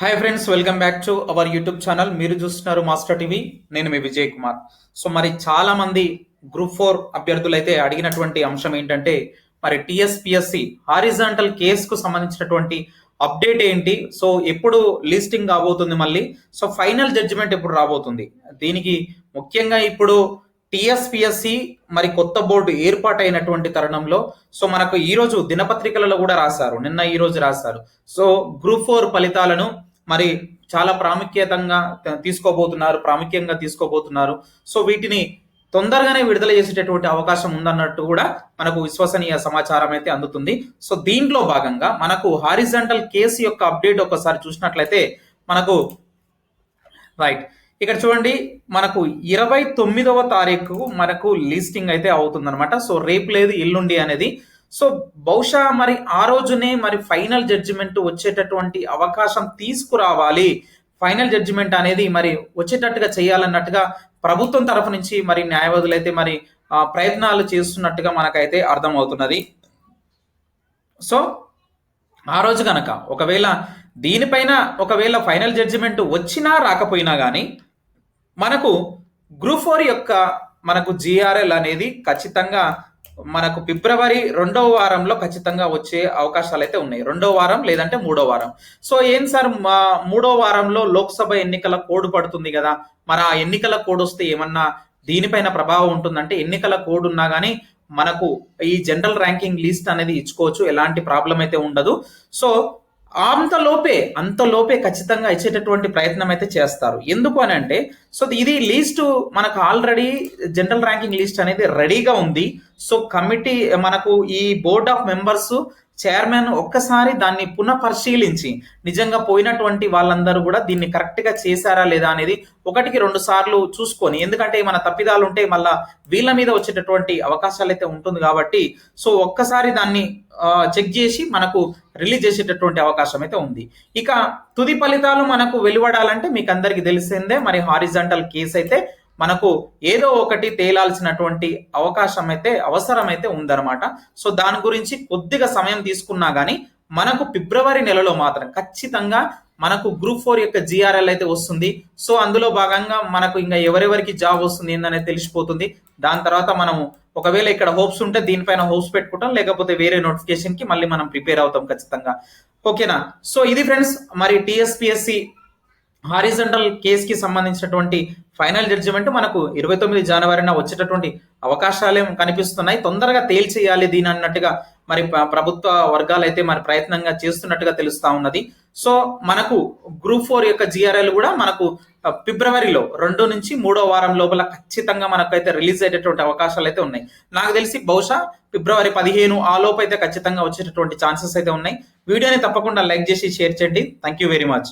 Hi friends welcome back to our YouTube channel మీరు చూస్తున్నారు master TV నేను మీ Vijay Kumar. So మరి చాలా మంది గ్రూప్ ఫోర్ అభ్యర్థులు అయితే అడిగినటువంటి అంశం ఏంటంటే మరి టిఎస్పిఎస్సి హారిజాంటల్ కేసుకు సంబంధించినటువంటి అప్డేట్ ఏంటి? సో ఎప్పుడు లిస్టింగ్ కాబోతుంది మళ్ళీ? సో ఫైనల్ జడ్జిమెంట్ ఎప్పుడు రాబోతుంది? దీనికి ముఖ్యంగా ఇప్పుడు టిఎస్పిఎస్సి మరి కొత్త బోర్డు ఏర్పాటైనటువంటి తరుణంలో సో మనకు ఈరోజు దినపత్రికలలో కూడా రాశారు. నిన్న ఈరోజు రాశారు. సో గ్రూప్ ఫోర్ ఫలితాలను మరి చాలా ప్రాముఖ్యతంగా తీసుకోబోతున్నారు ప్రాముఖ్యంగా తీసుకోబోతున్నారు. సో వీటిని తొందరగానే విడుదల చేసేటటువంటి అవకాశం ఉందన్నట్టు కూడా మనకు విశ్వసనీయ సమాచారం అయితే అందుతుంది. సో దీంట్లో భాగంగా మనకు హారిజంటల్ కేసు యొక్క అప్డేట్ ఒకసారి చూసినట్లయితే మనకు రైట్. ఇక్కడ చూడండి మనకు ఇరవై తొమ్మిదవ తారీఖు మనకు లిస్టింగ్ అయితే అవుతుందన్నమాట. సో రేపు లేదు ఎల్లుండి అనేది సో బహుశా మరి ఆ రోజునే మరి ఫైనల్ జడ్జిమెంట్ వచ్చేటటువంటి అవకాశం తీసుకురావాలి. ఫైనల్ జడ్జిమెంట్ అనేది మరి వచ్చేటట్టుగా చేయాలన్నట్టుగా ప్రభుత్వం తరఫు నుంచి మరి న్యాయవాదులు అయితే మరి ప్రయత్నాలు చేస్తున్నట్టుగా మనకైతే అర్థమవుతున్నది. సో ఆ రోజు కనుక ఒకవేళ దీనిపైన ఒకవేళ ఫైనల్ జడ్జిమెంట్ వచ్చినా రాకపోయినా కానీ మనకు గ్రూప్ ఫోర్ యొక్క మనకు జిఆర్ఎల్ అనేది ఖచ్చితంగా మనకు ఫిబ్రవరి రెండవ వారంలో ఖచ్చితంగా వచ్చే అవకాశాలు అయితే ఉన్నాయి. రెండో వారం లేదంటే మూడో వారం. సో ఏం సార్? మా మూడో వారంలో లోక్సభ ఎన్నికల కోడ్ పడుతుంది కదా. మరి ఆ ఎన్నికల కోడ్ వస్తే ఏమన్నా దీనిపైన ప్రభావం ఉంటుందంటే ఎన్నికల కోడ్ ఉన్నా కానీ మనకు ఈ జనరల్ ర్యాంకింగ్ లిస్ట్ అనేది ఇచ్చుకోవచ్చు. ఎలాంటి ప్రాబ్లం అయితే ఉండదు. సో అంతలోపే అంతలోపే ఖచ్చితంగా ఇచ్చేటటువంటి ప్రయత్నం అయితే చేస్తారు. ఎందుకు అని అంటే సో ఇది లిస్ట్ మనకు ఆల్రెడీ జనరల్ ర్యాంకింగ్ లిస్ట్ అనేది రెడీగా ఉంది. సో కమిటీ మనకు ఈ బోర్డ్ ఆఫ్ మెంబర్స్ చైర్మన్ ఒక్కసారి దాన్ని పునః పరిశీలించి నిజంగా పోయినటువంటి వాళ్ళందరూ కూడా దీన్ని కరెక్ట్గా చేశారా లేదా అనేది ఒకటికి రెండు సార్లు చూసుకొని ఎందుకంటే మన తప్పిదాలు ఉంటే మళ్ళా వీళ్ళ మీద వచ్చేటటువంటి అవకాశాలు అయితే ఉంటుంది కాబట్టి సో ఒక్కసారి దాన్ని చెక్ చేసి మనకు రిలీజ్ చేసేటటువంటి అవకాశం అయితే ఉంది. ఇక తుది ఫలితాలు మనకు వెలువడాలంటే మీకు అందరికి తెలిసిందే మరి హారిజంటల్ కేసు అయితే మనకు ఏదో ఒకటి తేలాల్సినటువంటి అవకాశం అయితే అవసరమైతే ఉందన్నమాట. సో దాని గురించి కొద్దిగా సమయం తీసుకున్నా కానీ మనకు ఫిబ్రవరి నెలలో మాత్రం ఖచ్చితంగా మనకు గ్రూప్ ఫోర్ యొక్క జిఆర్ఎల్ అయితే వస్తుంది. సో అందులో భాగంగా మనకు ఇంకా ఎవరెవరికి జాబ్ వస్తుంది ఏందనేది తెలిసిపోతుంది. దాని తర్వాత మనము ఒకవేళ ఇక్కడ హోప్స్ ఉంటే దీనిపైన హోప్స్ పెట్టుకుంటాం లేకపోతే వేరే నోటిఫికేషన్కి మళ్ళీ మనం ప్రిపేర్ అవుతాం ఖచ్చితంగా. ఓకేనా? సో ఇది ఫ్రెండ్స్ మరి టిఎస్పిఎస్సి హారిజంటల్ కేస్కి సంబంధించినటువంటి ఫైనల్ జడ్జిమెంట్ మనకు ఇరవై తొమ్మిది జనవరిన వచ్చేటటువంటి అవకాశాలే కనిపిస్తున్నాయి. తొందరగా తేల్చేయాలి దీని అన్నట్టుగా మరి ప్రభుత్వ వర్గాలు అయితే మరి ప్రయత్నంగా చేస్తున్నట్టుగా తెలుస్తా ఉన్నది. సో మనకు గ్రూప్ ఫోర్ యొక్క జిఆర్ఎల్ కూడా మనకు ఫిబ్రవరిలో రెండు నుంచి మూడో వారం లోపల ఖచ్చితంగా మనకైతే రిలీజ్ అయ్యేటటువంటి అవకాశాలు అయితే ఉన్నాయి. నాకు తెలిసి బహుశా ఫిబ్రవరి పదిహేను ఆ లోపు అయితే ఖచ్చితంగా వచ్చేటటువంటి ఛాన్సెస్ అయితే ఉన్నాయి. వీడియోని తప్పకుండా లైక్ చేసి షేర్ చేయండి. Thank you very much.